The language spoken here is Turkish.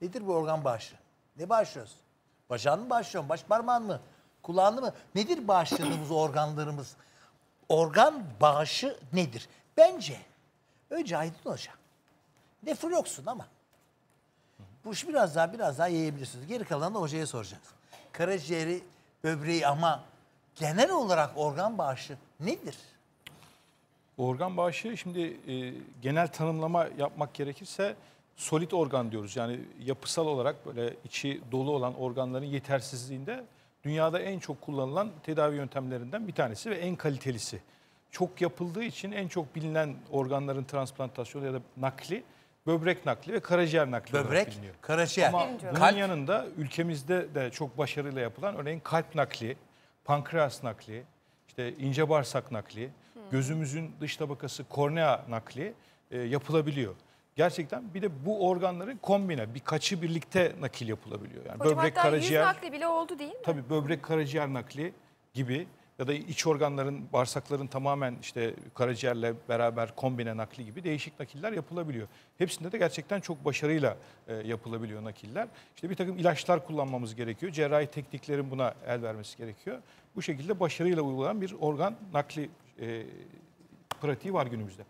Nedir bu organ bağışı? Ne bağışlıyoruz? Bacağını mı bağışlıyorsun? Baş parmağın mı? Kulağını mı? Nedir bağışladığımız organlarımız? Organ bağışı nedir? Bence önce Aydın Hoca. Nefrologsun ama. Bu işi biraz daha biraz daha yayabilirsiniz. Geri kalanını da hocaya soracağız. Karaciğeri, böbreği ama genel olarak organ bağışı nedir? Organ bağışı şimdi e, genel tanımlama yapmak gerekirse solit organ diyoruz. Yani yapısal olarak böyle içi dolu olan organların yetersizliğinde dünyada en çok kullanılan tedavi yöntemlerinden bir tanesi ve en kalitelisi. Çok yapıldığı için en çok bilinen organların transplantasyonu ya da nakli böbrek nakli ve karaciğer nakli olarak Böbrek, biliniyor. karaciğer. Ama bunun Kalp. yanında ülkemizde de çok başarıyla yapılan örneğin kalp nakli, pankreas nakli, işte ince bağırsak nakli, gözümüzün dış tabakası kornea nakli e, yapılabiliyor. Gerçekten bir de bu organların kombine birkaçı birlikte nakil yapılabiliyor. Yani Hocam böbrek, hatta karaciğer, yüz nakli bile oldu değil mi? tabii böbrek karaciğer nakli gibi ya da iç organların, bağırsakların tamamen işte karaciğerle beraber kombine nakli gibi değişik nakiller yapılabiliyor. Hepsinde de gerçekten çok başarıyla e, yapılabiliyor nakiller. İşte bir takım ilaçlar kullanmamız gerekiyor. Cerrahi tekniklerin buna el vermesi gerekiyor. Bu şekilde başarıyla uygulanan bir organ nakli e, pratiği var günümüzde.